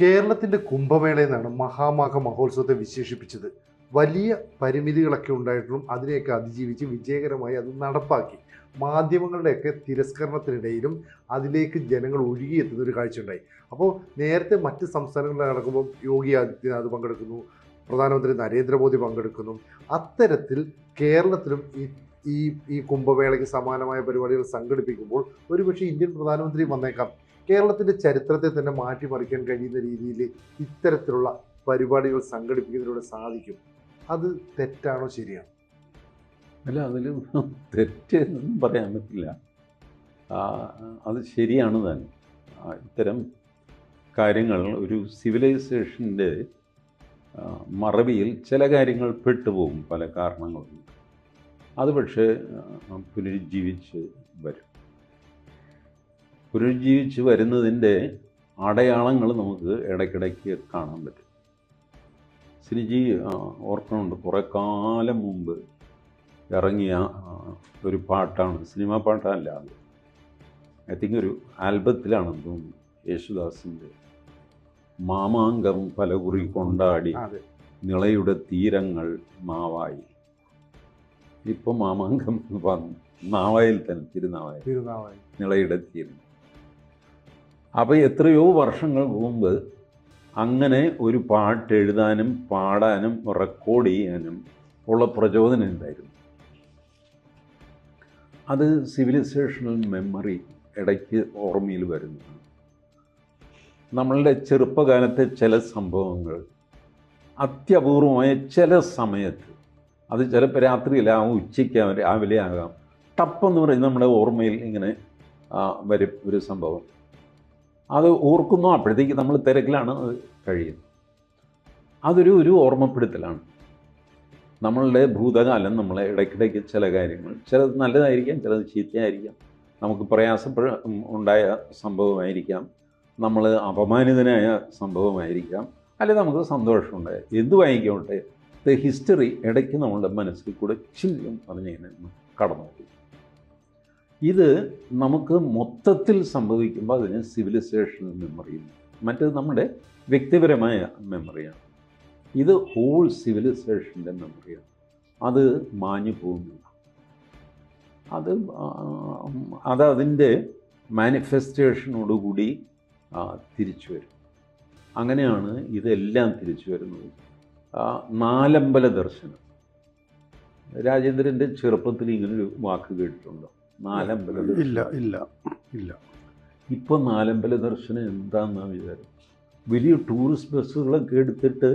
കേരളത്തിന്റെ കുംഭമേള എന്നാണ് മഹാമാഘ മഹോത്സവത്തെ വിശേഷിപ്പിച്ചത്. വലിയ പരിമിതികളൊക്കെ ഉണ്ടായിട്ടും അതിനെയൊക്കെ അതിജീവിച്ച് വിജയകരമായി അത് നടപ്പാക്കി. മാധ്യമങ്ങളുടെയൊക്കെ തിരസ്കരണത്തിനിടയിലും അതിലേക്ക് ജനങ്ങൾ ഒഴുകിയെത്തുന്ന ഒരു കാഴ്ചയുണ്ടായി അപ്പോൾ നേരത്തെ മറ്റ് സംസ്ഥാനങ്ങളിൽ നടക്കുമ്പോൾ യോഗി ആദിത്യനാഥ് പങ്കെടുക്കുന്നു പ്രധാനമന്ത്രി നരേന്ദ്രമോദി പങ്കെടുക്കുന്നു. അത്തരത്തിൽ കേരളത്തിലും ഈ ഈ ഈ കുംഭമേളയ്ക്ക് സമാനമായ പരിപാടികൾ സംഘടിപ്പിക്കുമ്പോൾ ഒരുപക്ഷെ ഇന്ത്യൻ പ്രധാനമന്ത്രി വന്നേക്കാം. കേരളത്തിന്റെ ചരിത്രത്തെ തന്നെ മാറ്റിമറിക്കാൻ കഴിയുന്ന രീതിയിൽ ഇത്തരത്തിലുള്ള പരിപാടികൾ സംഘടിപ്പിക്കുന്നതിലൂടെ സാധിക്കും. അത് തെറ്റാണോ ശരിയാണോ? അല്ല അതിൽ തെറ്റെന്നും പറയാൻ പറ്റില്ല. അത് ശരിയാണ് തന്നെ. ഇത്തരം കാര്യങ്ങൾ ഒരു സിവിലൈസേഷന്റെ മറവിയിൽ ചില കാര്യങ്ങൾ പെട്ടുപോകും പല കാരണങ്ങളുണ്ട്. അത് പക്ഷേ പുനരുജ്ജീവിച്ച് വരും. പുനരുജ്ജീവിച്ച് വരുന്നതിന്റെ അടയാളങ്ങൾ നമുക്ക് ഇടയ്ക്കിടയ്ക്ക് കാണാൻ പറ്റും. സിനിജി ഓർക്കണുണ്ട്. കുറേ കാലം മുമ്പ് ഇറങ്ങിയ ഒരു പാട്ടാണ്. സിനിമ പാട്ടല്ല അത്. ഐ തിങ്ക് ഒരു ആൽബത്തിലാണെന്ന് തോന്നുന്നു. യേശുദാസിന്റെ മാമാങ്കം പലകുറി കൊണ്ടാടി നിളയുടെ തീരങ്ങൾ മാവായി. ഇപ്പം മാമാങ്കം നാവായിൽ തന്നെ തിരുനാവായി തിരുനാവായി നിളയുടെ തീരം അപ്പോൾ എത്രയോ വർഷങ്ങൾ മുമ്പ് അങ്ങനെ ഒരു പാട്ട് എഴുതാനും പാടാനും റെക്കോർഡ് ചെയ്യാനും ഉള്ള പ്രചോദനം ഉണ്ടായിരുന്നു അത് സിവിലൈസേഷണൽ മെമ്മറി ഇടയ്ക്ക് ഓർമ്മയിൽ വരുന്നു നമ്മളുടെ ചെറുപ്പകാലത്തെ ചില സംഭവങ്ങൾ അത്യപൂർവമായ ചില സമയത്ത് അത് ചിലപ്പോൾ രാത്രിയിലാവും ഉച്ചയ്ക്കാവും രാവിലെ ആകാം ടപ്പെന്ന് പറയുന്നത് നമ്മുടെ ഓർമ്മയിൽ ഇങ്ങനെ വരും ഒരു സംഭവം. അത് ഓർക്കുന്നു. അപ്പോഴത്തേക്ക് നമ്മൾ തിരക്കിലാണ് അത് കഴിയുന്നത്. അതൊരു ഒരു ഓർമ്മപ്പെടുത്തലാണ്. നമ്മളുടെ ഭൂതകാലം നമ്മളെ ഇടയ്ക്കിടയ്ക്ക് ചില കാര്യങ്ങൾ. ചിലത് നല്ലതായിരിക്കാം ചിലത് ചീത്തയായിരിക്കാം. നമുക്ക് പ്രയാസപ്പെട ഉണ്ടായ സംഭവമായിരിക്കാം. നമ്മൾ അപമാനിതനായ സംഭവമായിരിക്കാം. അല്ലെങ്കിൽ നമുക്ക് സന്തോഷമുണ്ടായ എന്തുമായിക്കോട്ടെ ദ ഹിസ്റ്ററി ഇടയ്ക്ക് നമ്മളുടെ മനസ്സിൽ കൂടെ ചില്ലും പറഞ്ഞിങ്ങനെ കടന്നു പോകും ഇത് നമുക്ക് മൊത്തത്തിൽ സംഭവിക്കുമ്പോൾ അതിന് സിവിലൈസേഷണൽ മെമ്മറി മറ്റേത് നമ്മുടെ വ്യക്തിപരമായ മെമ്മറിയാണ് ഇത് ഹോൾ സിവിലൈസേഷന്റെ മെമ്മറിയാണ് അത് മാഞ്ഞു പോകുന്നില്ല അത് അത് അതിന്റെ മാനിഫെസ്റ്റേഷനോടുകൂടി തിരിച്ചു വരും. അങ്ങനെയാണ് ഇതെല്ലാം തിരിച്ചു വരുന്നത്. നാലമ്പല ദർശനം. രാജേന്ദ്രന്റെ ചെറുപ്പത്തിൽ ഇങ്ങനൊരു വാക്ക് കേട്ടിട്ടുണ്ടോ? നാലമ്പല ഇല്ല ഇല്ല ഇല്ല ഇപ്പോൾ നാലമ്പല ദർശനം എന്താണെന്നാണ് വിചാരം? വലിയ ടൂറിസ്റ്റ് ബസ്സുകളൊക്കെ എടുത്തിട്ട്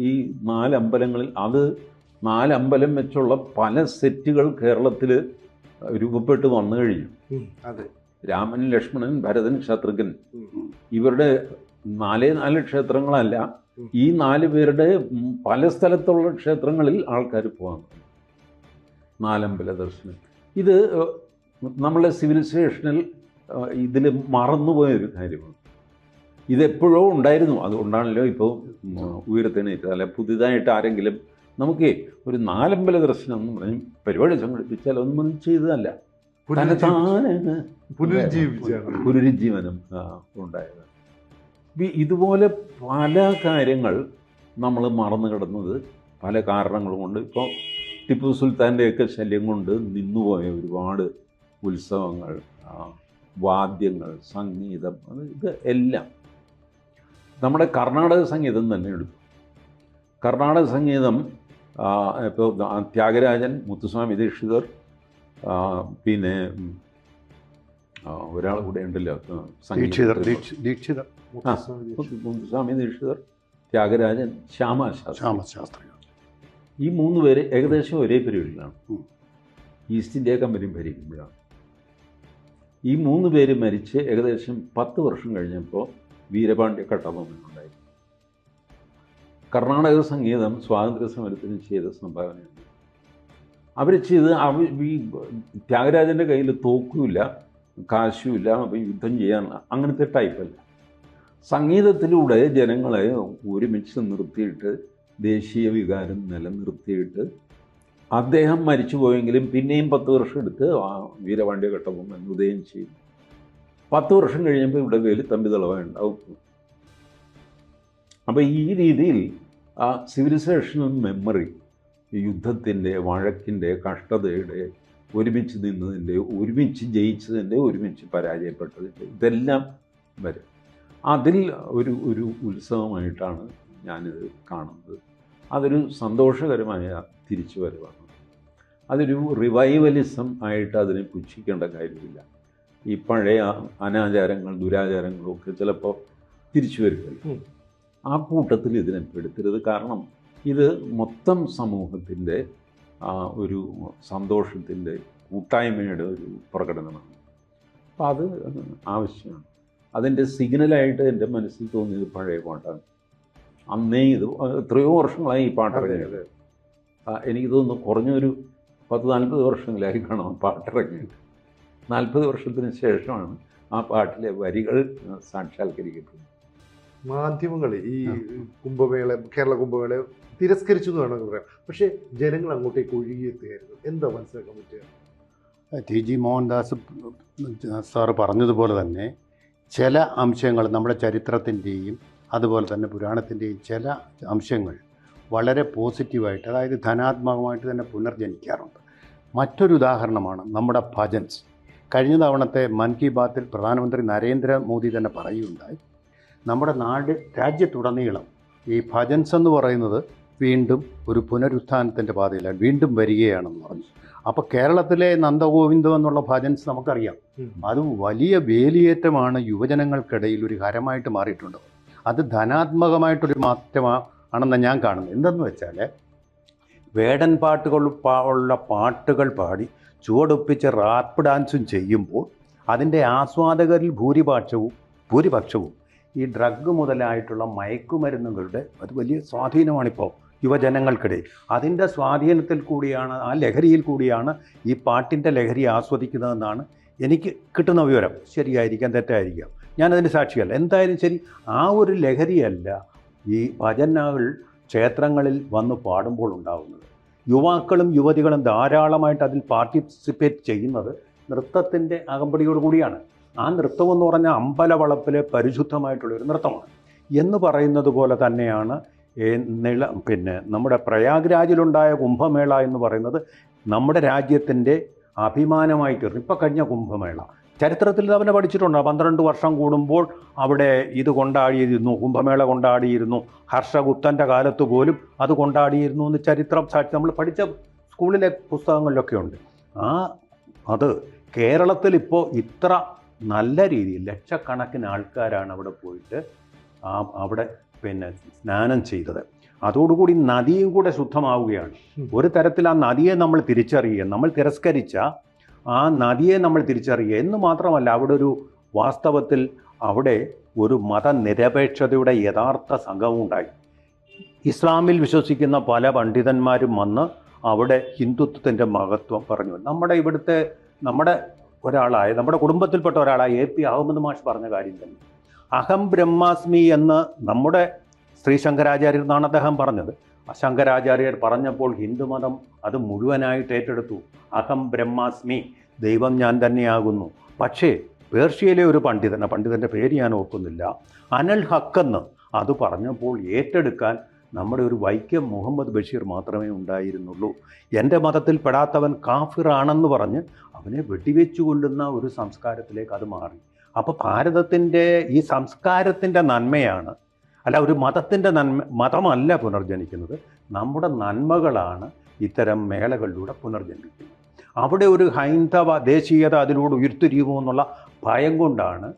ഈ നാലമ്പലങ്ങളിൽ അത് നാലമ്പലം വെച്ചുള്ള പല സെറ്റുകൾ കേരളത്തിൽ രൂപപ്പെട്ട് വന്നു കഴിഞ്ഞു. അതെ. രാമൻ ലക്ഷ്മണൻ ഭരതൻ ശത്രുഘ്നൻ ഇവരുടെ നാലേ നാല് ക്ഷേത്രങ്ങളല്ല ഈ നാല് പേരുടെ പല സ്ഥലത്തുള്ള ക്ഷേത്രങ്ങളിൽ ആൾക്കാർ പോകാൻ നാലമ്പല ദർശനം. ഇത് നമ്മളെ സിവിലൈസേഷനിൽ ഇതിൽ മറന്നുപോയ ഒരു കാര്യമാണ്. ഇതെപ്പോഴോ ഉണ്ടായിരുന്നു. അതുകൊണ്ടാണല്ലോ ഇപ്പോൾ ഉയരത്തിനേറ്റത് അല്ല പുതിയതായിട്ട് ആരെങ്കിലും നമുക്ക് ഒരു നാലമ്പല ദർശനം എന്ന് പറഞ്ഞ് പരിപാടി സംഘടിപ്പിച്ചാൽ ഒന്നും ചെയ്തതല്ല. പുനരുജ്ജീവനം ഉണ്ടായത്. ഇതുപോലെ പല കാര്യങ്ങൾ നമ്മൾ മറന്നു കിടന്നത് പല കാരണങ്ങൾ കൊണ്ട്. ഇപ്പോൾ ടിപ്പു സുൽത്താന്റെയൊക്കെ ശല്യം കൊണ്ട് നിന്നുപോയ ഒരുപാട് ഉത്സവങ്ങൾ വാദ്യങ്ങൾ സംഗീതം ഇത് എല്ലാം. നമ്മുടെ കർണാടക സംഗീതം തന്നെ എടുത്തു. കർണാടക സംഗീതം ഇപ്പോൾ ത്യാഗരാജൻ മുത്തുസ്വാമി ദീക്ഷിതർ പിന്നെ ഒരാൾ കൂടെ ഉണ്ടല്ലോ സംഗീത ദീക്ഷിതർ ദീക്ഷിതർ മുത്തുസ്വാമി ദീക്ഷിതർ. ത്യാഗരാജൻ ശ്യാമശാസ്ത്രി. ശ്യാമശാസ്ത്രി. ഈ മൂന്ന് പേര് ഏകദേശം ഒരേ പീരീഡിലാണ്. ഈസ്റ്റ് ഇന്ത്യ കമ്പനി ഭരിക്കുമ്പോഴാണ്. ഈ മൂന്ന് പേര് മരിച്ച് ഏകദേശം പത്ത് വർഷം കഴിഞ്ഞപ്പോൾ വീരപാണ്ഡ്യ കട്ടബൊമ്മൻ ഉണ്ടായി കർണാടക സംഗീതം സ്വാതന്ത്ര്യ സമരത്തിന് ചെയ്ത സംഭാവനയാണ്. അവർ ചെയ്ത് അവ ഈ ത്യാഗരാജന്റെ കയ്യിൽ തോക്കുമില്ല കാശുമില്ല അപ്പം യുദ്ധം ചെയ്യാൻ അങ്ങനത്തെ ടൈപ്പല്ല സംഗീതത്തിലൂടെ ജനങ്ങളെ ഒരുമിച്ച് നിർത്തിയിട്ട് ദേശീയ വികാരം നിലനിർത്തിയിട്ട് അദ്ദേഹം മരിച്ചു പോയെങ്കിലും പിന്നെയും പത്ത് വർഷം എടുത്ത് ആ വീരപാണ്ഡ്യ കട്ടബൊമ്മൻ ഉദയം ചെയ്തു പത്ത് വർഷം കഴിഞ്ഞപ്പോൾ ഇവിടെ വേലി തമ്പി തളവുണ്ടാവും അപ്പോൾ ഈ രീതിയിൽ ആ സിവിലൈസേഷണൽ മെമ്മറി യുദ്ധത്തിന്റെ വഴക്കിന്റെ കഷ്ടതയുടെ ഒരുമിച്ച് നിന്നതിന്റെ ഒരുമിച്ച് ജയിച്ചതിന്റെ ഒരുമിച്ച് പരാജയപ്പെട്ടതിന്റെ ഇതെല്ലാം വരും. അതിൽ ഒരു ഒരു ഉത്സവമായിട്ടാണ് ഞാനിത് കാണുന്നത്. അതൊരു സന്തോഷകരമായ തിരിച്ചുവരവാണ് അതൊരു റിവൈവലിസം ആയിട്ട് അതിനെ പുച്ഛിക്കേണ്ട കാര്യമില്ല. ഈ പഴയ അനാചാരങ്ങൾ ദുരാചാരങ്ങളും ഒക്കെ ചിലപ്പോൾ തിരിച്ചു വരുമല്ലോ. ആ കൂട്ടത്തിൽ ഇതിനെ പെടുത്തരുത്. കാരണം ഇത് മൊത്തം സമൂഹത്തിന്റെ ഒരു സന്തോഷത്തിന്റെ കൂട്ടായ്മയുടെ ഒരു പ്രകടനമാണ്. അപ്പോൾ അത് ആവശ്യമാണ്. അതിന്റെ സിഗ്നലായിട്ട് എന്റെ മനസ്സിൽ തോന്നിയത് പഴയ പാട്ടാണ്. അന്നേ ഇത് എത്രയോ വർഷങ്ങളായി ഈ പാട്ട് അതെ, ഇറങ്ങിയത്. ആ, എനിക്ക് തോന്നുന്നു കുറഞ്ഞൊരു പത്ത് നാൽപ്പത് വർഷങ്ങളായി കാണും ആ പാട്ടിറങ്ങിയിട്ട് നാൽപ്പത് വർഷത്തിന് ശേഷമാണ് ആ പാട്ടിലെ വരികൾ സാക്ഷാത്കരിക്കപ്പെടുന്നത്. മാധ്യമങ്ങൾ ഈ കുംഭമേള കേരള കുംഭമേള തിരസ്കരിച്ചു എന്ന് വേണമെങ്കിൽ പറയാം. പക്ഷേ ജനങ്ങൾ അങ്ങോട്ടേക്ക് ഒഴുകിയെത്തുകയായിരുന്നു. എന്താ മനസ്സിലാക്കാൻ പറ്റുക? ടി ജി മോഹൻദാസ് സാറ് പറഞ്ഞതുപോലെ തന്നെ ചില അംശങ്ങൾ നമ്മുടെ ചരിത്രത്തിന്റെയും അതുപോലെ തന്നെ പുരാണത്തിന്റെയും ചില അംശങ്ങൾ വളരെ പോസിറ്റീവായിട്ട് അതായത് ധനാത്മകമായിട്ട് തന്നെ പുനർജനിക്കാറുണ്ട്. മറ്റൊരു ഉദാഹരണമാണ് നമ്മുടെ ഭജൻസ്. കഴിഞ്ഞ തവണത്തെ മൻ കി ബാത്തിൽ പ്രധാനമന്ത്രി നരേന്ദ്രമോദി തന്നെ പറയുകയുണ്ടായി നമ്മുടെ നാട് രാജ്യത്തുടനീളം ഈ ഭജൻസ് എന്ന് പറയുന്നത് വീണ്ടും ഒരു പുനരുത്ഥാനത്തിന്റെ പാതയിലാണ് വീണ്ടും വരികയാണെന്ന് പറഞ്ഞു. അപ്പോൾ കേരളത്തിലെ നന്ദഗോവിന്ദം എന്നുള്ള ഭജൻസ് നമുക്കറിയാം. അത് വലിയ വേലിയേറ്റമാണ് യുവജനങ്ങൾക്കിടയിൽ ഒരു ഹരമായിട്ട് മാറിയിട്ടുണ്ട്. അത് ധനാത്മകമായിട്ടൊരു മാറ്റമാണെന്ന് ഞാൻ കാണുന്നത്. എന്തെന്ന് വെച്ചാൽ വേടൻ പാട്ടുകൾ ഉള്ള പാട്ടുകൾ പാടി ചുവടൊപ്പിച്ച് റാപ്പ് ഡാൻസും ചെയ്യുമ്പോൾ അതിന്റെ ആസ്വാദകരിൽ ഭൂരിപക്ഷവും ഭൂരിപക്ഷവും ഈ ഡ്രഗ് മുതലായിട്ടുള്ള മയക്കുമരുന്നുകളുടെ അത് വലിയ സ്വാധീനമാണിപ്പോൾ യുവജനങ്ങൾക്കിടയിൽ. അതിന്റെ സ്വാധീനത്തിൽ കൂടിയാണ് ആ ലഹരിയിൽ കൂടിയാണ് ഈ പാട്ടിന്റെ ലഹരി ആസ്വദിക്കുന്നതെന്നാണ് എനിക്ക് കിട്ടുന്ന വിവരം. ശരിയായിരിക്കാം തെറ്റായിരിക്കാം. ഞാനതിന്റെ സാക്ഷിയല്ല. എന്തായാലും ശരി ആ ഒരു ലഹരിയല്ല ഈ ഭജനകൾ ക്ഷേത്രങ്ങളിൽ വന്ന് പാടുമ്പോൾ ഉണ്ടാകുന്നത് യുവാക്കളും യുവതികളും ധാരാളമായിട്ട് അതിൽ പാർട്ടിസിപ്പേറ്റ് ചെയ്യുന്നത് നൃത്തത്തിന്റെ അകമ്പടിയോട് കൂടിയാണ്. ആ നൃത്തം എന്ന് പറഞ്ഞാൽ അമ്പലവളപ്പിലെ പരിശുദ്ധമായിട്ടുള്ളൊരു നൃത്തമാണ്. എന്ന് പറയുന്നത് പോലെ തന്നെയാണ് നിള പിന്നെ നമ്മുടെ പ്രയാഗ്രാജിലുണ്ടായ കുംഭമേള എന്ന് പറയുന്നത് നമ്മുടെ രാജ്യത്തിന്റെ അഭിമാനമായി തീർന്നു. കഴിഞ്ഞ കുംഭമേള. ചരിത്രത്തിൽ അവനെ പഠിച്ചിട്ടുണ്ട്. പന്ത്രണ്ട് വർഷം കൂടുമ്പോൾ അവിടെ ഇത് കൊണ്ടാടിയിരുന്നു. കുംഭമേള കൊണ്ടാടിയിരുന്നു. ഹർഷഗുപ്തന്റെ കാലത്ത് പോലും അത് കൊണ്ടാടിയിരുന്നു എന്ന് ചരിത്രം സാക്ഷി. നമ്മൾ പഠിച്ച സ്കൂളിലെ പുസ്തകങ്ങളിലൊക്കെ ഉണ്ട്. ആ അത് കേരളത്തിൽ ഇപ്പോൾ ഇത്ര നല്ല രീതിയിൽ ലക്ഷക്കണക്കിന് ആൾക്കാരാണ് അവിടെ പോയിട്ട് ആ അവിടെ പിന്നെ സ്നാനം ചെയ്തത്. അതോടുകൂടി നദിയും കൂടെ ശുദ്ധമാവുകയാണ്. ഒരു തരത്തിൽ ആ നദിയെ നമ്മൾ തിരിച്ചറിയുക നമ്മൾ തിരസ്കരിച്ച ആ നദിയെ നമ്മൾ തിരിച്ചറിയുക. എന്ന് മാത്രമല്ല അവിടെ ഒരു വാസ്തവത്തിൽ അവിടെ ഒരു മതനിരപേക്ഷതയുടെ യഥാർത്ഥ സംഘവും ഉണ്ടായി. ഇസ്ലാമിൽ വിശ്വസിക്കുന്ന പല പണ്ഡിതന്മാരും വന്ന് അവിടെ ഹിന്ദുത്വത്തിന്റെ മഹത്വം പറഞ്ഞു. നമ്മുടെ ഇവിടുത്തെ നമ്മുടെ ഒരാളായ നമ്മുടെ കുടുംബത്തിൽപ്പെട്ട ഒരാളായ എ പി അഹമ്മദ് മാഷ് പറഞ്ഞ കാര്യം തന്നെ. അഹം ബ്രഹ്മാസ്മി എന്ന് നമ്മുടെ ശ്രീ ശങ്കരാചാര്യർ എന്നാണ് അദ്ദേഹം പറഞ്ഞത്. ശങ്കരാചാര്യർ പറഞ്ഞപ്പോൾ ഹിന്ദുമതം അത് മുഴുവനായിട്ട് ഏറ്റെടുത്തു. അഹം ബ്രഹ്മാസ്മി ദൈവം ഞാൻ തന്നെയാകുന്നു. പക്ഷേ പേർഷ്യയിലെ ഒരു പണ്ഡിതൻ പണ്ഡിതന്റെ പേര് ഞാൻ ഓർക്കുന്നില്ല അനൽ ഹക്കെന്ന് അത് പറഞ്ഞപ്പോൾ ഏറ്റെടുക്കാൻ നമ്മുടെ ഒരു വൈക്കം മുഹമ്മദ് ബഷീർ മാത്രമേ ഉണ്ടായിരുന്നുള്ളൂ. എന്റെ മതത്തിൽ പെടാത്തവൻ കാഫിറാണെന്ന് പറഞ്ഞ് അവനെ വെടിവെച്ചു കൊല്ലുന്ന ഒരു സംസ്കാരത്തിലേക്ക് അത് മാറി. അപ്പോൾ ഭാരതത്തിന്റെ ഈ സംസ്കാരത്തിന്റെ നന്മയാണ് അല്ല ഒരു മതത്തിന്റെ നന്മ മതമല്ല പുനർജനിക്കുന്നത്. നമ്മുടെ നന്മകളാണ് ഇത്തരം മേളകളിലൂടെ പുനർജനിക്കുന്നത്. അവിടെ ഒരു ഹൈന്ദവ ദേശീയത അതിലൂടെ ഉയർത്തിരിയുമോ എന്നുള്ള ഭയം കൊണ്ടാണ്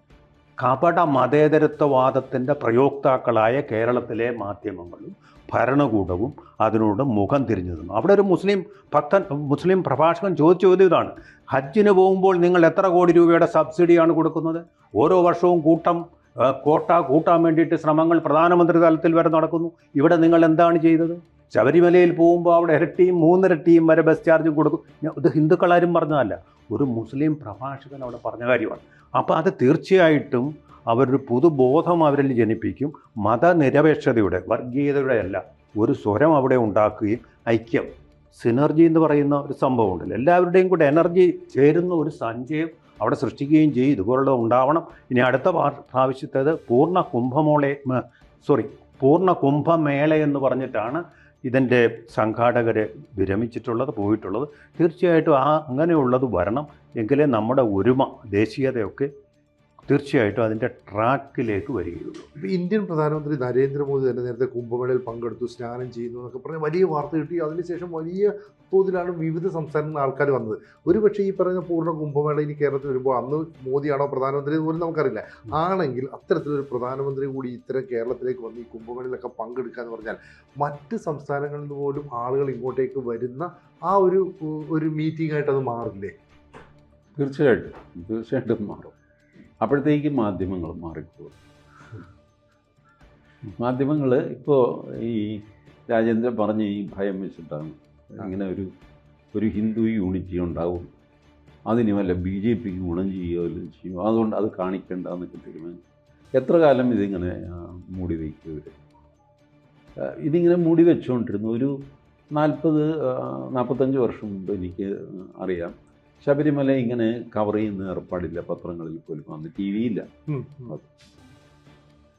കപട മതേതരത്വവാദത്തിന്റെ പ്രയോക്താക്കളായ കേരളത്തിലെ മാധ്യമങ്ങളും ഭരണകൂടവും അതിനോട് മുഖം തിരിഞ്ഞു അവിടെ ഒരു മുസ്ലിം ഭക്തൻ മുസ്ലിം പ്രഭാഷകൻ ചോദിച്ചു ചോദ്യതാണ് ഹജ്ജിന് പോകുമ്പോൾ നിങ്ങൾ എത്ര കോടി രൂപയുടെ സബ്സിഡിയാണ് കൊടുക്കുന്നത്? ഓരോ വർഷവും കൂട്ടം കോട്ട കൂട്ടാൻ വേണ്ടിയിട്ട് ശ്രമങ്ങൾ പ്രധാനമന്ത്രി തലത്തിൽ വരെ നടക്കുന്നു. ഇവിടെ നിങ്ങൾ എന്താണ് ചെയ്തത്? ശബരിമലയിൽ പോകുമ്പോൾ അവിടെ ഇരട്ടിയും മൂന്നിരട്ടിയും വരെ ബസ് ചാർജ് കൊടുക്കും. ഇത് ഹിന്ദുക്കളാരും പറഞ്ഞതല്ല. ഒരു മുസ്ലിം പ്രഭാഷകൻ അവിടെ പറഞ്ഞ കാര്യമാണ്. അപ്പോൾ അത് തീർച്ചയായിട്ടും അവരൊരു പുതുബോധം അവരിൽ ജനിപ്പിക്കും. മതനിരപേക്ഷതയുടെ വർഗീയതയുടെ അല്ല. ഒരു സ്വരം അവിടെ ഉണ്ടാക്കുകയും ഐക്യം സിനർജി എന്ന് പറയുന്ന ഒരു സംഭവമുണ്ടല്ലോ. എല്ലാവരുടെയും കൂടെ എനർജി ചേരുന്ന ഒരു സഞ്ചയം അവിടെ സൃഷ്ടിക്കുകയും ചെയ്യും. ഇതുപോലുള്ള ഉണ്ടാവണം. ഇനി അടുത്ത പ്രാ- പ്രാവശ്യത്തേത് പൂർണ കുംഭമോളെ സോറി പൂർണ കുംഭമേള എന്ന് പറഞ്ഞിട്ടാണ് ഇതിന്റെ സംഘാടകർ വിരമിച്ചിട്ടുള്ളത് പോയിട്ടുള്ളത്. തീർച്ചയായിട്ടും ആ അങ്ങനെയുള്ളത് വരണം. എങ്കിലേ നമ്മുടെ ഒരുമ ദേശീയതയൊക്കെ തീർച്ചയായിട്ടും അതിന്റെ ട്രാക്കിലേക്ക് വരികയുള്ളൂ. ഇപ്പോൾ ഇന്ത്യൻ പ്രധാനമന്ത്രി നരേന്ദ്രമോദി തന്നെ നേരത്തെ കുംഭമേളയിൽ പങ്കെടുത്തു സ്നാനം ചെയ്യുന്നു എന്നൊക്കെ പറഞ്ഞ് വലിയ വാർത്ത കിട്ടി. അതിനുശേഷം വലിയ തോതിലാണ് വിവിധ സംസ്ഥാനങ്ങളിൽ നിന്ന് ആൾക്കാർ വന്നത്. ഒരുപക്ഷെ ഈ പറയുന്ന പൂർണ കുംഭമേള ഇനി കേരളത്തിൽ വരുമ്പോൾ അന്ന് മോദിയാണോ പ്രധാനമന്ത്രി പോലും നമുക്കറിയില്ല. ആണെങ്കിൽ അത്തരത്തിലൊരു പ്രധാനമന്ത്രി കൂടി ഇത്തരം കേരളത്തിലേക്ക് വന്ന് ഈ കുംഭമേളയിലൊക്കെ പങ്കെടുക്കുക എന്ന് പറഞ്ഞാൽ മറ്റ് സംസ്ഥാനങ്ങളിൽ നിന്ന് പോലും ആളുകൾ ഇങ്ങോട്ടേക്ക് വരുന്ന ആ ഒരു ഒരു മീറ്റിംഗ് ആയിട്ട് അത് മാറില്ലേ? തീർച്ചയായിട്ടും. തീർച്ചയായിട്ടും മാറും. അപ്പോഴത്തേക്ക് മാധ്യമങ്ങൾ മാറിപ്പോകും. മാധ്യമങ്ങൾ ഇപ്പോൾ ഈ രാജേന്ദ്രൻ പറഞ്ഞ് ഈ ഭയം വെച്ചിട്ടാണ് ഇങ്ങനെ ഒരു ഒരു ഹിന്ദു യൂണിറ്റി ഉണ്ടാവും. അതിന് വല്ല ബി ജെ പിക്ക് ഗുണം ചെയ്യുകയോ വല്ലതും ചെയ്യും അതുകൊണ്ട് അത് കാണിക്കേണ്ട എന്നൊക്കെ തീരുമാനിച്ചു. എത്ര കാലം ഇതിങ്ങനെ മൂടി വയ്ക്കും ഇവർ ഇതിങ്ങനെ മൂടി വെച്ചുകൊണ്ടിരുന്നു. ഒരു നാൽപ്പത് നാൽപ്പത്തഞ്ച് വർഷം മുമ്പ് എനിക്ക് അറിയാം. ശബരിമല ഇങ്ങനെ കവർ ചെയ്യുന്ന ഏർപ്പാടില്ല പത്രങ്ങളിൽ പോലും അന്ന് ടി വിയില്ല.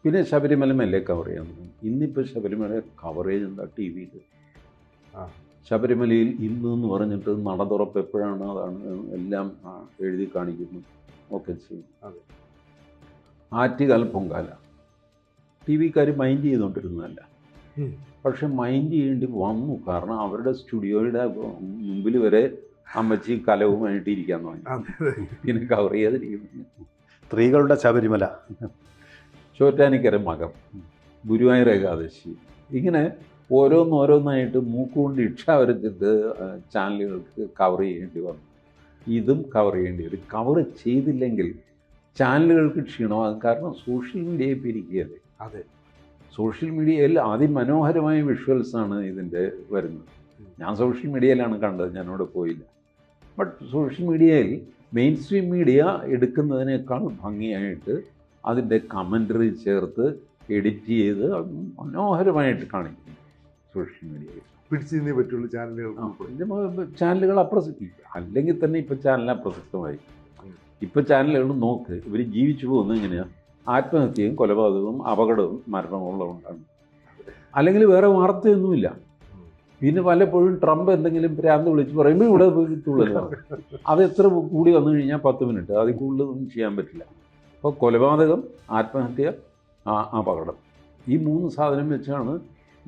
പിന്നെ ശബരിമല മെല്ലെ കവർ ചെയ്യാൻ തുടങ്ങി. ഇന്നിപ്പോൾ ശബരിമല കവറേജ് എന്താ ടി വിയിൽ. ശബരിമലയിൽ ഇന്ന് എന്ന് പറഞ്ഞിട്ട് നട തുറപ്പ് എപ്പോഴാണ് അതാണ് എല്ലാം എഴുതി കാണിക്കുന്നു. ഒക്കെ ചെയ്യും. അതെ. ആറ്റുകാൽ പൊങ്കാല. ടി വിക്കാർ മൈൻഡ് ചെയ്തുകൊണ്ടിരുന്നതല്ല. പക്ഷെ മൈൻഡ് ചെയ്യേണ്ടി വന്നു. കാരണം അവരുടെ സ്റ്റുഡിയോയുടെ മുമ്പിൽ വരെ അമ്മച്ചി കലവുമായിട്ട് ഇരിക്കാൻ തുടങ്ങി ഇങ്ങനെ കവർ ചെയ്യാതിരിക്കുന്നു സ്ത്രീകളുടെ ശബരിമല. ചോറ്റാനിക്കര മകം. ഗുരുവായൂർ ഏകാദശി. ഇങ്ങനെ ഓരോന്നോരോന്നായിട്ട് മൂക്കുകൊണ്ട് ഇക്ഷ വരച്ചിട്ട് ചാനലുകൾക്ക് കവർ ചെയ്യേണ്ടി വന്നു. ഇതും കവർ ചെയ്യേണ്ടി വരും. കവർ ചെയ്തില്ലെങ്കിൽ ചാനലുകൾക്ക് ക്ഷീണമാകും. കാരണം സോഷ്യൽ മീഡിയയിൽ പിരിക്കുകയല്ലേ അതെ. സോഷ്യൽ മീഡിയയിൽ അതിമനോഹരമായ വിഷ്വൽസാണ് ഇതിന്റെ വരുന്നത്. ഞാൻ സോഷ്യൽ മീഡിയയിലാണ് കണ്ടത് ഞാനവിടെ പോയില്ല. ബട്ട് സോഷ്യൽ മീഡിയയിൽ മെയിൻ സ്ട്രീം മീഡിയ എടുക്കുന്നതിനേക്കാൾ ഭംഗിയായിട്ട് അതിന്റെ കമന്ററി ചേർത്ത് എഡിറ്റ് ചെയ്ത് മനോഹരമായിട്ട് കാണിക്കുന്നു സോഷ്യൽ മീഡിയയിൽ. പിടിച്ചു പറ്റുള്ളൂ ചാനലുകൾ ചാനലുകൾ അപ്രസക്തി. അല്ലെങ്കിൽ തന്നെ ഇപ്പം ചാനൽ അപ്രസക്തമായി. ഇപ്പം ചാനലുകൾ നോക്ക് ഇവർ ജീവിച്ചു പോകുന്നത് എങ്ങനെയാണ് ആത്മഹത്യയും കൊലപാതകവും അപകടവും മരണമുള്ളതുകൊണ്ടാണ് അല്ലെങ്കിൽ വേറെ വാർത്തയൊന്നുമില്ല. പിന്നെ പലപ്പോഴും ട്രംപ് എന്തെങ്കിലും ഭ്രാന്ത് വിളിച്ച് പറയുമ്പോൾ ഇവിടെ തുള്ളലാണ് അത് എത്ര കൂടി വന്നു കഴിഞ്ഞാൽ പത്ത് മിനിറ്റ്. അതിൽ കൂടുതലൊന്നും ചെയ്യാൻ പറ്റില്ല. അപ്പോൾ കൊലപാതകം ആത്മഹത്യ ആ അപകടം. ഈ മൂന്ന് സാധനം വെച്ചാണ്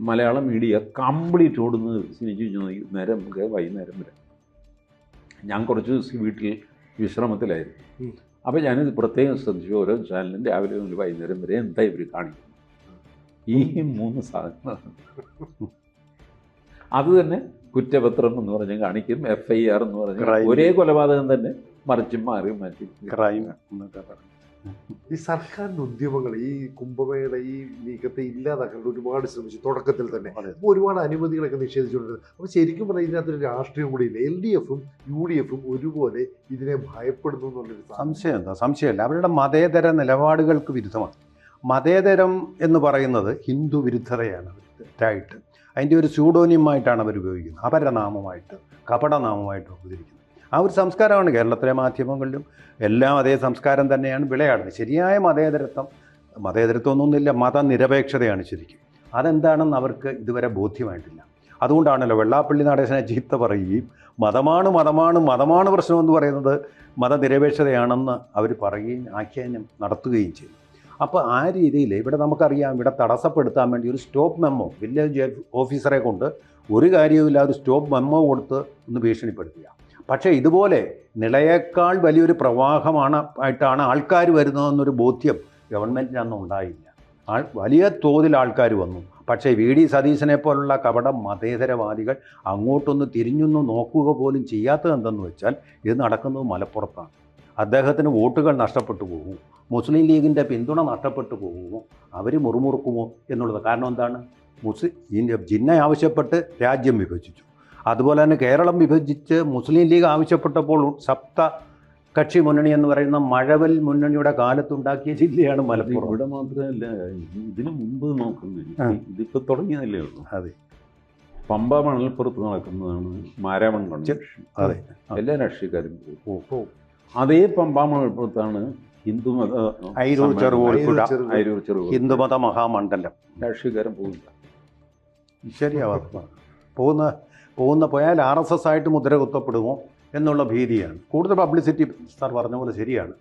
മലയാളം മീഡിയ കംപ്ലീറ്റ് ഓടുന്നത് സിനിച്ചു നേരം മുതൽ വൈകുന്നേരം വരെ. ഞാൻ കുറച്ച് ദിവസം വീട്ടിൽ വിശ്രമത്തിലായിരുന്നു. അപ്പോൾ ഞാനിത് പ്രത്യേകം ശ്രദ്ധിച്ചു. ഓരോ ചാനലും രാവിലെ മുതൽ വൈകുന്നേരം വരെ എന്താ ഇവർ കാണിക്കുന്നത് ഈ മൂന്ന് സാധനങ്ങളാണ്. അത് തന്നെ കുറ്റപത്രം എന്ന് പറഞ്ഞ് കാണിക്കും എഫ് ഐ ആർ എന്ന് പറഞ്ഞ് ഒരേ കൊലപാതകം തന്നെ മറിച്ചും മാറി മാറ്റി. ക്രൈം എന്നൊക്കെ പറഞ്ഞു ഈ സർക്കാരിന്റെ ഉദ്യമങ്ങൾ ഈ കുംഭമേള ഈ നീക്കത്തെ ഇല്ലാതാക്കാൻ ഒരുപാട് ശ്രമിച്ചു തുടക്കത്തിൽ തന്നെ. അപ്പോൾ ഒരുപാട് അനുമതികളൊക്കെ നിഷേധിച്ചുകൊണ്ടിരുന്നത് അപ്പോൾ ശരിക്കും പറഞ്ഞാൽ ഇതിനകത്തൊരു രാഷ്ട്രീയം കൂടി ഇല്ല. എൽ ഡി എഫും യു ഡി എഫും ഒരുപോലെ ഇതിനെ ഭയപ്പെടുന്നു എന്നുള്ളൊരു. സംശയം എന്താ? സംശയമല്ല. അവരുടെ മതേതര നിലപാടുകൾക്ക് വിരുദ്ധമാണ്. മതേതരം എന്ന് പറയുന്നത് ഹിന്ദു വിരുദ്ധതയാണ് തെറ്റായിട്ട്. അതിന്റെ ഒരു സ്യൂഡോനിയമായിട്ടാണ് അവർ ഉപയോഗിക്കുന്നത്. അപരനാമമായിട്ട് കപടനാമമായിട്ട് ഉപയോഗിക്കുന്നത് ആ ഒരു സംസ്കാരമാണ് കേരളത്തിലെ മാധ്യമങ്ങളിലും എല്ലാം അതേ സംസ്കാരം തന്നെയാണ് വിളയാടുന്നത്. ശരിയായ മതേതരത്വം മതേതരത്വം ഒന്നുമില്ല മതനിരപേക്ഷതയാണ് ശരിക്കും. അതെന്താണെന്ന് അവർക്ക് ഇതുവരെ ബോധ്യമായിട്ടില്ല. അതുകൊണ്ടാണല്ലോ വെള്ളാപ്പള്ളി നടേശനെ ചീത്ത പറയുകയും മതമാണ് മതമാണ് മതമാണ് പ്രശ്നമെന്ന് പറയുന്നത് മതനിരപേക്ഷതയാണെന്ന് അവർ പറയുകയും ആഖ്യാനം നടത്തുകയും ചെയ്യും അപ്പോൾ ആ രീതിയിൽ ഇവിടെ നമുക്കറിയാം ഇവിടെ തടസ്സപ്പെടുത്താൻ വേണ്ടി ഒരു സ്റ്റോപ്പ് മെമ്മോ വില്ലേജ് ഓഫീസറെ കൊണ്ട് ഒരു കാര്യവുമില്ല ഒരു സ്റ്റോപ്പ് മെമ്മോ കൊടുത്ത് ഒന്ന് ഭീഷണിപ്പെടുത്തുക. പക്ഷേ ഇതുപോലെ നിളയേക്കാൾ വലിയൊരു പ്രവാഹമാണ് ആയിട്ടാണ് ആൾക്കാർ വരുന്നതെന്നൊരു ബോധ്യം ഗവൺമെന്റിന് അന്ന് ഉണ്ടായില്ല. ആൾ വലിയ തോതിൽ ആൾക്കാർ വന്നു. പക്ഷേ വി. ഡി. സതീശനെ പോലുള്ള കപട മതേതരവാദികൾ അങ്ങോട്ടൊന്ന് തിരിഞ്ഞൊന്ന് നോക്കുക പോലും ചെയ്യാത്തത് എന്തെന്ന് വെച്ചാൽ ഇത് നടക്കുന്നത് മലപ്പുറത്താണ്. അദ്ദേഹത്തിന് വോട്ടുകൾ നഷ്ടപ്പെട്ടു പോകും. മുസ്ലിം ലീഗിന്റെ പിന്തുണ നഷ്ടപ്പെട്ടു പോകുമോ അവർ മുറുമുറുക്കുമോ എന്നുള്ളത് കാരണം എന്താണ്? മുസ്ലിം ജിന്ന ആവശ്യപ്പെട്ട് രാജ്യം വിഭജിച്ചു. അതുപോലെ തന്നെ കേരളം വിഭജിച്ച് മുസ്ലിം ലീഗ് ആവശ്യപ്പെട്ടപ്പോൾ സപ്ത കക്ഷി മുന്നണി എന്ന് പറയുന്ന മഴവൽ മുന്നണിയുടെ കാലത്തുണ്ടാക്കിയ ജില്ലയാണ് മലപ്പുറം. ഇവിടെ മാത്രമല്ല ഇതിനു മുമ്പ് നോക്കുന്നില്ല. ഇതിപ്പോ തുടങ്ങിയതല്ലേ ഉള്ളൂ. അതെ. പമ്പ മണൽപ്പുറത്ത് നടക്കുന്നതാണ് മാരാമൺ കൺവെൻഷൻ അതെ. എല്ലാ രാഷ്ട്രീയക്കാരും. അതേ പമ്പ മണൽപ്പുറത്താണ് ഹിന്ദുമത അയിരൂർ ചെറുകോൽ ഹിന്ദുമത മഹാമണ്ഡലം. രാഷ്ട്രീയക്കാരൻ പോകുന്നില്ല. ശരിയാവാ. പോകുന്ന പോകുന്ന പോയാൽ ആർ എസ് എസ് ആയിട്ട് മുദ്ര കുത്തപ്പെടുമോ എന്നുള്ള ഭീതിയാണ്. കൂടുതൽ പബ്ലിസിറ്റി സാർ പറഞ്ഞ പോലെ ശരിയാണ്.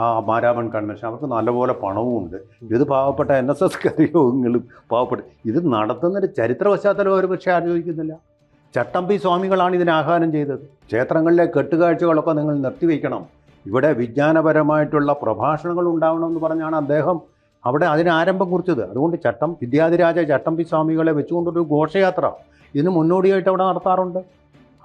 ആ മാരാമൺ കൺവെൻഷൻ അവർക്ക് നല്ലപോലെ പണവും ഉണ്ട് ഇത് പാവപ്പെട്ട എൻ എസ് എസ് കാര്യങ്ങളും പാവപ്പെട്ട ഇത് നടത്തുന്നൊരു ചരിത്ര പശ്ചാത്തലം അവർ പക്ഷേ ആലോചിക്കുന്നില്ല. ചട്ടമ്പി സ്വാമികളാണ് ഇതിന് ആഹ്വാനം ചെയ്തത്. ക്ഷേത്രങ്ങളിലെ കെട്ടുകാഴ്ചകളൊക്കെ നിങ്ങൾ നിർത്തിവെക്കണം. ഇവിടെ വിജ്ഞാനപരമായിട്ടുള്ള പ്രഭാഷണങ്ങൾ ഉണ്ടാവണമെന്ന് പറഞ്ഞാണ് അദ്ദേഹം അവിടെ അതിന് ആരംഭം കുറിച്ചത്. അതുകൊണ്ട് ചട്ടം വിദ്യാധിരാജ ചട്ടമ്പി സ്വാമികളെ വെച്ചുകൊണ്ടൊരു ഘോഷയാത്ര. ഇതിന് മുന്നോടിയായിട്ട് അവിടെ നടത്താറുണ്ട്.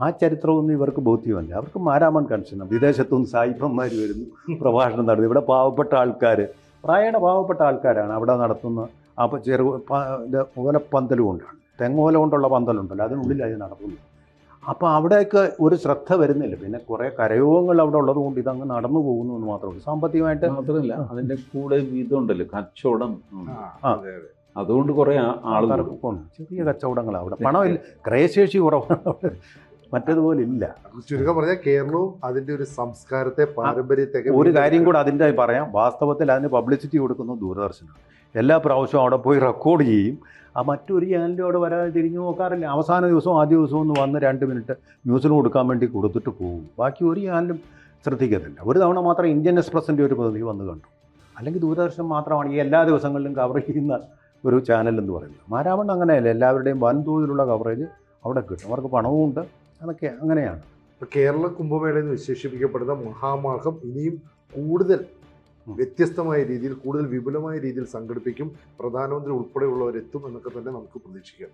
ആ ചരിത്രമൊന്നും ഇവർക്ക് ബോധ്യമല്ല. അവർക്ക് മാരാമൺ കൺഷൻ വിദേശത്തുനിന്ന് സായിപ്പന്മാർ വരുന്നു പ്രഭാഷണം നടന്നു ഇവിടെ പാവപ്പെട്ട ആൾക്കാർ പ്രായണ പാവപ്പെട്ട ആൾക്കാരാണ് അവിടെ നടത്തുന്ന ആ ചെറു പ- ഇത് ഓലപ്പന്തൽ കൊണ്ടാണ്. തെങ്ങോല കൊണ്ടുള്ള പന്തലുണ്ടല്ലോ അതിനുള്ളിൽ അത് നടത്തുന്നത്. അപ്പോൾ അവിടെയൊക്കെ ഒരു ശ്രദ്ധ വരുന്നില്ല. പിന്നെ കുറേ കരയോഗങ്ങൾ അവിടെ ഉള്ളത് കൊണ്ട് ഇതങ്ങ് നടന്നു പോകുന്നു എന്ന് മാത്രമേ ഉള്ളൂ. സാമ്പത്തികമായിട്ട് മാത്രമല്ല അതിന്റെ കൂടെ ഇതുണ്ടല്ലോ കച്ചവടം. ആ. അതെ, അതെ. അതുകൊണ്ട് കുറെ ആൾക്കാർക്ക് പോകുന്നു ചെറിയ കച്ചവടങ്ങളാണ് അവിടെ. പണമില്ല ക്രയശേഷി കുറവാണ് മറ്റതുപോലെ മറ്റേതുപോലെ ഇല്ല. ചുരുക്കം പറഞ്ഞാൽ കേരളവും അതിന്റെ ഒരു സംസ്കാരത്തെ പാരമ്പര്യത്തെ ഒരു കാര്യം കൂടെ അതിന്റെ പറയാം. വാസ്തവത്തിൽ അതിന് പബ്ലിസിറ്റി കൊടുക്കുന്നത് ദൂരദർശനം എല്ലാ പ്രാവശ്യവും അവിടെ പോയി റെക്കോർഡ് ചെയ്യും. ആ മറ്റൊരു ചാനലും അവിടെ വരാതെ തിരിഞ്ഞു നോക്കാറില്ല. അവസാന ദിവസവും ആദ്യ ദിവസവും ഒന്ന് വന്ന് രണ്ട് മിനിറ്റ് ന്യൂസിന് കൊടുക്കാൻ വേണ്ടി കൊടുത്തിട്ട് പോകും. ബാക്കി ഒരു ചാനലും ശ്രദ്ധിക്കത്തില്ല. ഒരു തവണ മാത്രം ഇന്ത്യൻ എക്സ്പ്രസിന്റെ ഒരു പ്രതിനിധി വന്ന് കണ്ടു. അല്ലെങ്കിൽ ദൂരദർശൻ മാത്രമാണ് ഈ എല്ലാ ദിവസങ്ങളിലും കവർ ചെയ്യുന്ന ഒരു ചാനൽ എന്ന് പറയുന്നത്. മാരാമണ്ണ് അങ്ങനെയല്ല? എല്ലാവരുടെയും വൻതോതിലുള്ള കവറേജ് അവിടെ കിട്ടും. അവർക്ക് പണവും ഉണ്ട്. അതൊക്കെ അങ്ങനെയാണ്. കേരള കുംഭമേള എന്ന് വിശേഷിപ്പിക്കപ്പെടുന്ന മഹാമാർഗം ഇനിയും കൂടുതൽ വ്യത്യസ്തമായ രീതിയിൽ കൂടുതൽ വിപുലമായ രീതിയിൽ സംഘടിപ്പിക്കും. പ്രധാനമന്ത്രി ഉൾപ്പെടെയുള്ളവരെത്തും എന്നൊക്കെ തന്നെ നമുക്ക് പ്രതീക്ഷിക്കാം.